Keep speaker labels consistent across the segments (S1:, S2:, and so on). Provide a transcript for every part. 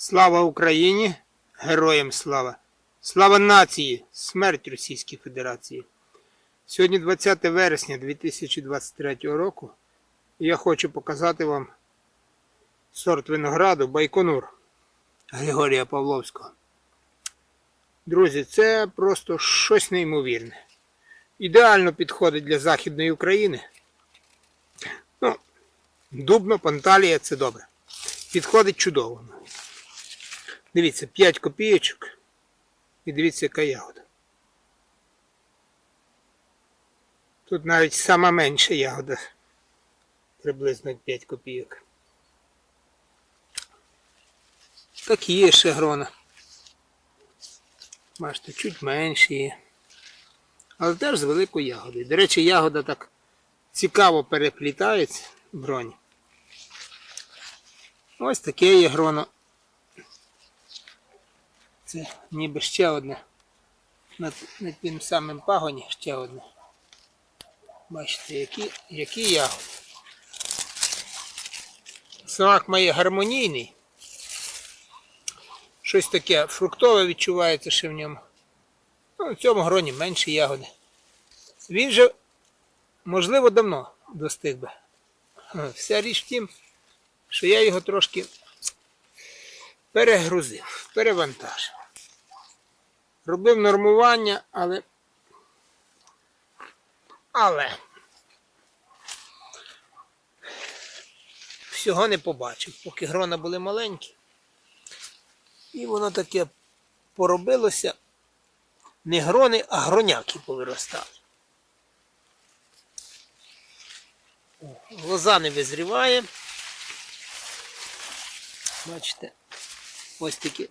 S1: Слава Україні! Героям слава! Слава нації! Смерть Російській Федерації! Сьогодні 20 вересня 2023 року. І я хочу показати вам сорт винограду Байконур Григорія Павловського. Друзі, це просто щось неймовірне. Ідеально підходить для Західної України. Ну, Дубно, Панталія це добре. Підходить чудово. Дивіться, 5 копійочок. І дивіться, яка ягода. Тут навіть сама менша ягода. Приблизно 5 копійок. Такі є ще грона. Бачите, чуть менші є. Але теж з великою ягодою. До речі, ягода так цікаво переплітається в гроні. Ось таке є гроно. Це ніби ще одне. На, на тим самим пагоні ще одне. Бачите, які, які ягоди. Смак має гармонійний. Щось таке фруктове відчувається ще в ньому. Ну, в цьому гроні менше ягоди. Він же, можливо, давно достиг би. Вся річ в тім, що я його трошки перегрузив, перевантажив. Робив нормування, але. Але. Всього не побачив, поки грона були маленькі. І воно таке поробилося. Не грони, а гроняки повиростали. Лоза не визріває. Бачите, ось такі.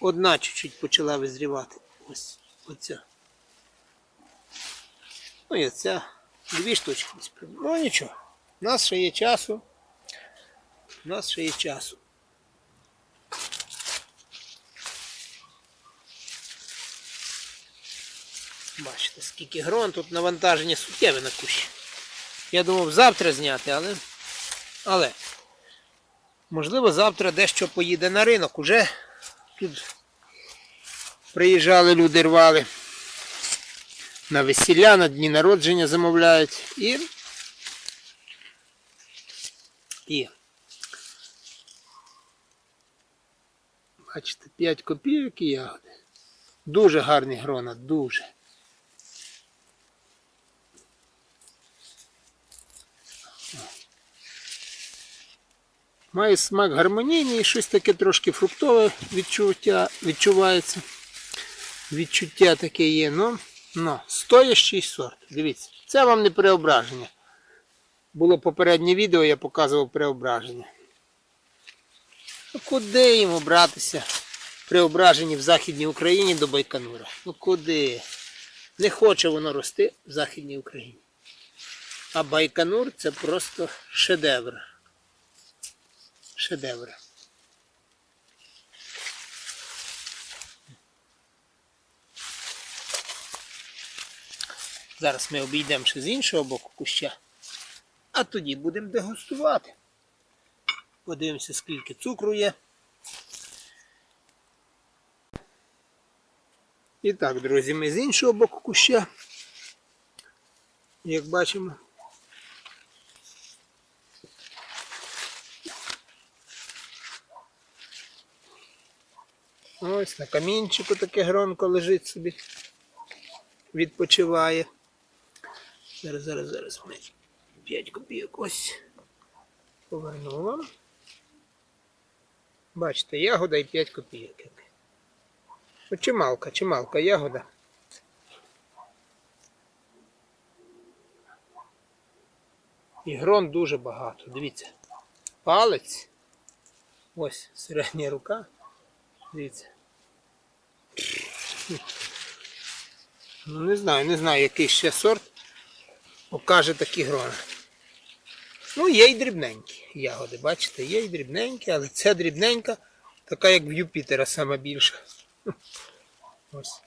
S1: Одна чуть-чуть почала визрівати. Ось оця. Ну і оця. Дві штучки. Ну нічого. У нас ще є часу. У нас ще є часу. Бачите, скільки грон, тут навантаження суттєве на кущі. Я думав завтра зняти, але. Але. Можливо, завтра дещо поїде на ринок. Уже тут приїжджали люди, рвали. На весілля, на дні народження замовляють. І. І. Бачите, 5 копійок і ягоди. Дуже гарні грона, дуже. Має смак гармонійний, щось таке трошки фруктове відчуття, відчувається. Відчуття таке є. Ну, ну, стоящий сорт. Дивіться, це вам не преображення. Було попереднє відео, я показував преображення. Ну куди йому братися преображені в Західній Україні до Байконура? Ну куди? Не хоче воно рости в Західній Україні. А Байконур це просто шедевр шедеври. Зараз ми обійдемо ще з іншого боку куща, а тоді будемо дегустувати. Подивимося, скільки цукру є. І так, друзі, ми з іншого боку куща, як бачимо, Ось на камінчику таке гронко лежить собі. Відпочиває. Зараз, зараз, зараз ми 5 копійок ось поверну вам. Бачите, ягода і 5 копійок. Ну, чималка, чималка ягода. І грон дуже багато. Дивіться. Палець. Ось середня рука. Дивіться. Ну не знаю, не знаю, який ще сорт покаже такі грони. Ну, є й дрібненькі ягоди, бачите, є й дрібненькі, але ця дрібненька, така як в Юпітера сама більша. Ось.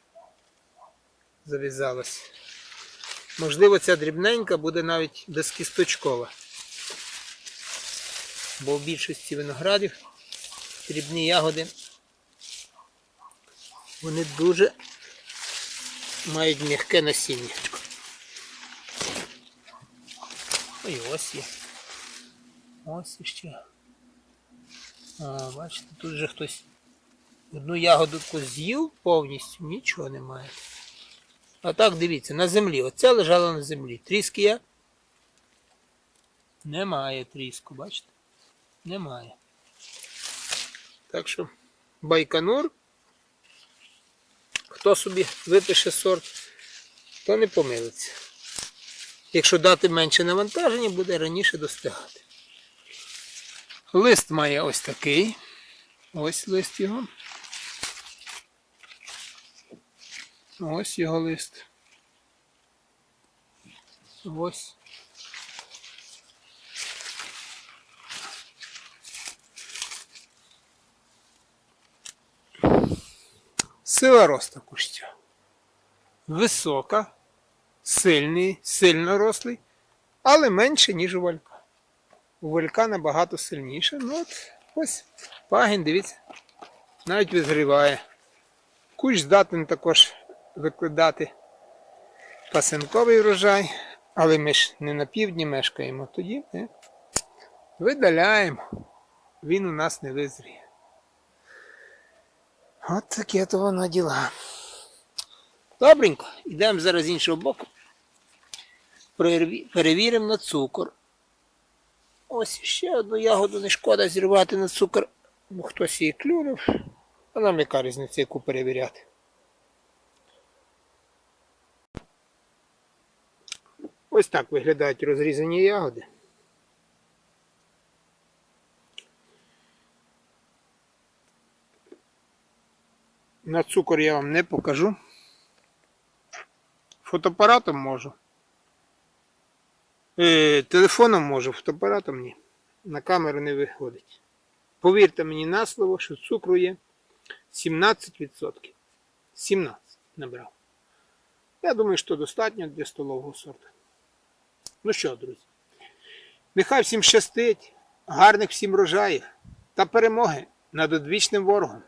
S1: Зав'язалась. Можливо, ця дрібненька буде навіть безкісточкова. Бо в більшості виноградів дрібні ягоди. Вони дуже мають м'яке насіннячко. Ой, ось є. Ось іще. А, бачите, тут же хтось одну ягоду з'їв повністю, нічого немає. А так дивіться, на землі. Оце лежало на землі. Тріски є? Немає тріску, бачите? Немає. Так що байконур. Хто собі випише сорт, то не помилиться. Якщо дати менше навантаження, буде раніше достигати. Лист має ось такий. Ось лист його. Ось його лист. Ось. Сила росту куща. Висока, сильний, сильно рослий, але менше, ніж у валька. У валька набагато сильніше. Ну от ось пагін, дивіться, навіть визріває. Кущ здатний також викладати пасинковий врожай, але ми ж не на півдні мешкаємо, тоді ми видаляємо. Він у нас не визріє. От таке то воно діла. Добренько, йдемо зараз з іншого боку. Перевіримо на цукор. Ось ще одну ягоду не шкода зірвати на цукор, бо хтось її клюнув. А нам яка різниця, яку перевіряти. Ось так виглядають розрізані ягоди. На цукор я вам не покажу. Фотоапаратом можу. Е, телефоном можу, фотоапаратом ні. На камеру не виходить. Повірте мені на слово, що цукру є 17%. 17 набрав. Я думаю, що достатньо для столового сорту. Ну що, друзі, нехай всім щастить, гарних всім рожаїв та перемоги над одвічним ворогом.